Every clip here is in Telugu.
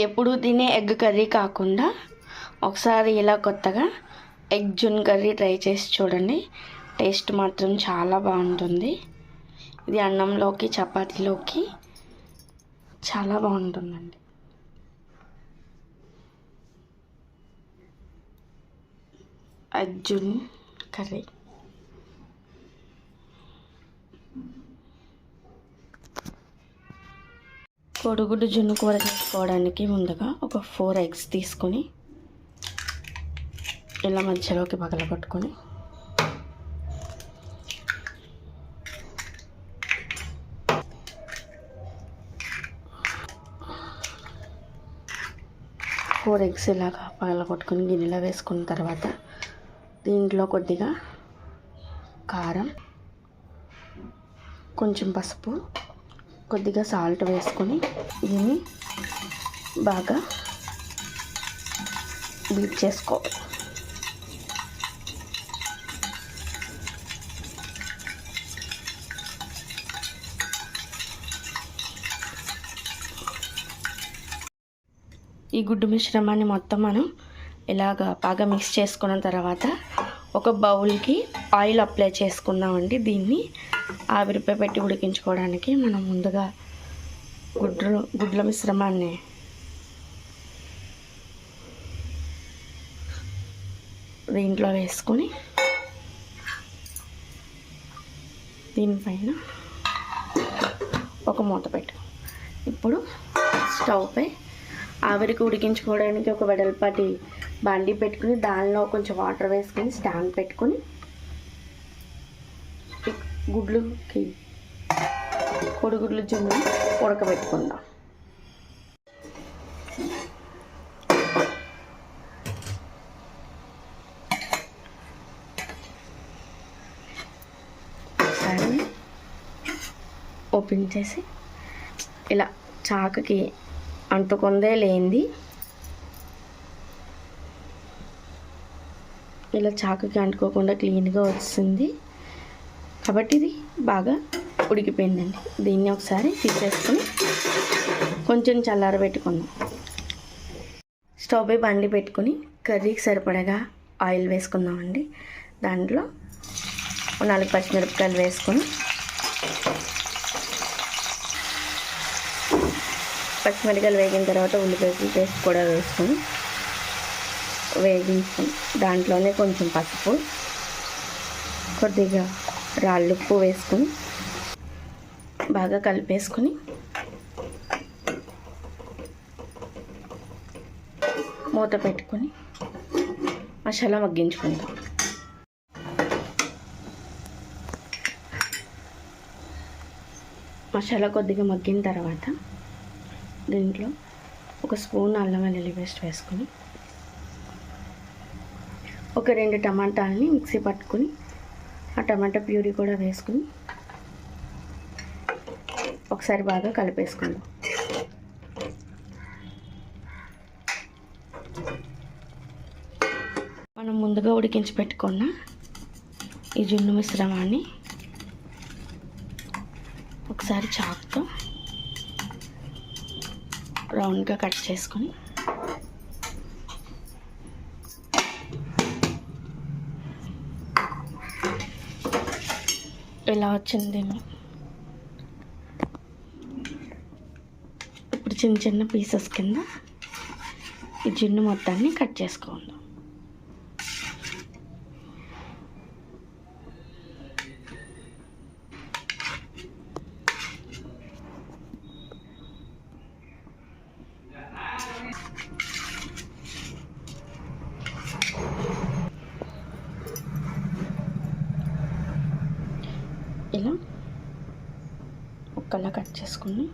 ఎప్పుడు తినే ఎగ్ కర్రీ కాకుండా ఒకసారి ఇలా కొత్తగా ఎగ్ జున్ కర్రీ ట్రై చేసి చూడండి. టేస్ట్ మాత్రం చాలా బాగుంటుంది. ఇది అన్నంలోకి చపాతీలోకి చాలా బాగుంటుందండి. అర్జున్ కర్రీ. కోడిగుడ్డు జున్ను కూర చేసుకోవడానికి ముందుగా ఒక ఫోర్ ఎగ్స్ తీసుకొని ఇలా మధ్యలోకి పగలగొట్టుకొని ఫోర్ ఎగ్స్ ఇలాగా పగలగొట్టుకొని గిన్నెలో వేసుకున్న తర్వాత దీంట్లో కొద్దిగా కారం కొంచెం పసుపు కొద్దిగా సాల్ట్ వేసుకొని దీన్ని బాగా బీట్ చేసుకోవాలి. ఈ గుడ్డు మిశ్రమాన్ని మొత్తం మనం ఇలాగ బాగా మిక్స్ చేసుకున్న తర్వాత ఒక బౌల్కి ఆయిల్ అప్లై చేసుకుందామండి. దీన్ని ఆవిరిపై పెట్టి ఉడికించుకోవడానికి మనం ముందుగా గుడ్లు గుడ్ల మిశ్రమాన్ని దీంట్లో వేసుకొని దీనిపైన ఒక మూత పెట్టు. ఇప్పుడు స్టవ్పై ఆవిరికి ఉడికించుకోవడానికి ఒక వెడల్పాటి బండి పెట్టుకుని దానిలో కొంచెం వాటర్ వేసుకొని స్టాండ్ పెట్టుకొని గుడ్లుకి కోడిగుడ్లు జున్ను ఉడకబెట్టుకుందాం. ఒకసారి ఓపెన్ చేసి ఇలా చాకకి అంటుకుందే లేనిది ఇలా చాకుకి అంటుకోకుండా క్లీన్గా వస్తుంది కాబట్టి ఇది బాగా ఉడికిపోయిందండి. దీన్ని ఒకసారి తీసేసుకుని కొంచెం చల్లార పెట్టుకుందాం. స్టవ్ పై బండి పెట్టుకుని కర్రీకి సరిపడగా ఆయిల్ వేసుకుందామండి. దాంట్లో నాలుగు పచ్చిమిరపకాయలు వేసుకొని పచ్చిమిరపకాయలు వేగిన తర్వాత ఉల్లిపాయలు పేస్ట్ కూడా వేసుకొని వేగించుకొని దాంట్లోనే కొంచెం పసుపు కొద్దిగా రాళ్ళు ఉప్పు వేసుకొని బాగా కలిపేసుకొని మూత పెట్టుకొని మసాలా మగ్గించుకుందాం. మసాలా కొద్దిగా మగ్గిన తర్వాత దీంట్లో ఒక స్పూన్ అల్లం వెల్లుల్లి పేస్ట్ వేసుకొని ఒక రెండు టమాటాలని మిక్సీ పట్టుకొని ఆ టమాటా ప్యూరీ కూడా వేసుకుని ఒకసారి బాగా కలిపేసుకుందాం. మనం ముందుగా ఉడికించి పెట్టుకున్న ఈ జున్ను మిశ్రమాన్ని ఒకసారి చాకుతో రౌండ్గా కట్ చేసుకొని ఇలా వచ్చింది ఇప్పుడు చిన్న చిన్న పీసెస్ కింద ఈ జున్ను మొత్తాన్ని కట్ చేసుకోండి ఇలా ముక్కలా కట్ చేసుకుని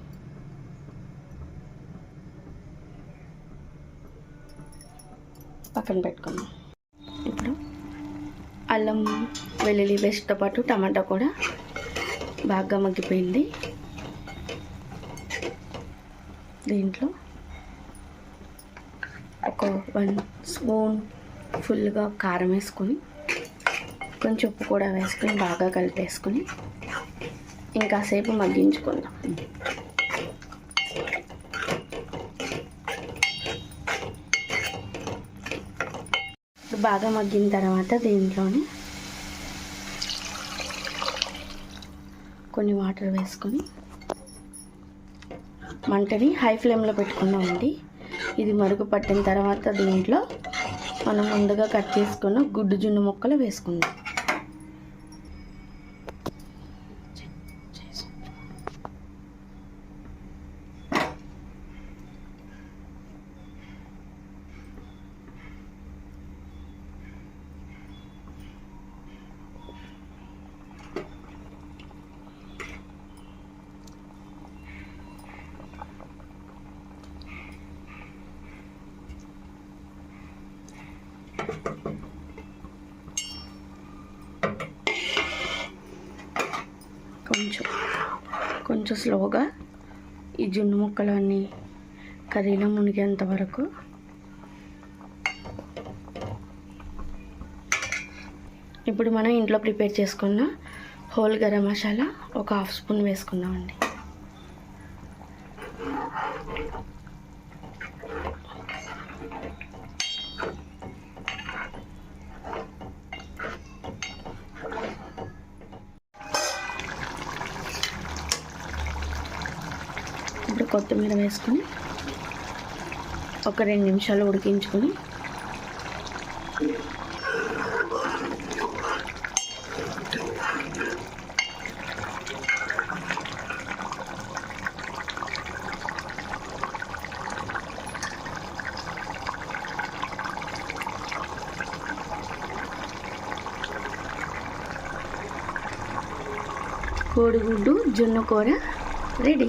పక్కన పెట్టుకున్నాం ఇప్పుడు అల్లం వెల్లుల్లి పేస్ట్తో పాటు టమాటా కూడా బాగా మగ్గిపోయింది. దీంట్లో ఒక వన్ స్పూన్ ఫుల్గా కారం వేసుకొని కొంచెం ఉప్పు కూడా వేసుకుని బాగా కలిపేసుకుని ఇంకాసేపు మగ్గించుకుందాం. బాగా మగ్గిన తర్వాత దీంట్లోని కొన్ని వాటర్ వేసుకొని మంటని హై ఫ్లేమ్లో పెట్టుకున్నామండి. ఇది మరుగు పట్టిన తర్వాత దీంట్లో మనం ముందుగా కట్ చేసుకున్న గుడ్డు జున్ను ముక్కలు వేసుకుందాం. కొంచెం కొంచెం స్లోగా ఈ జున్ను ముక్కలన్నీ కర్రీలో మునిగేంత వరకు ఇప్పుడు మనం ఇంట్లో ప్రిపేర్ చేసుకున్న హోల్ గరం మసాలా ఒక హాఫ్ స్పూన్ వేసుకుందామండి. ఇప్పుడు కొత్తిమీర వేసుకొని ఒక రెండు నిమిషాలు ఉడికించుకొని కోడిగుడ్డు జొన్న కూర రెడీ.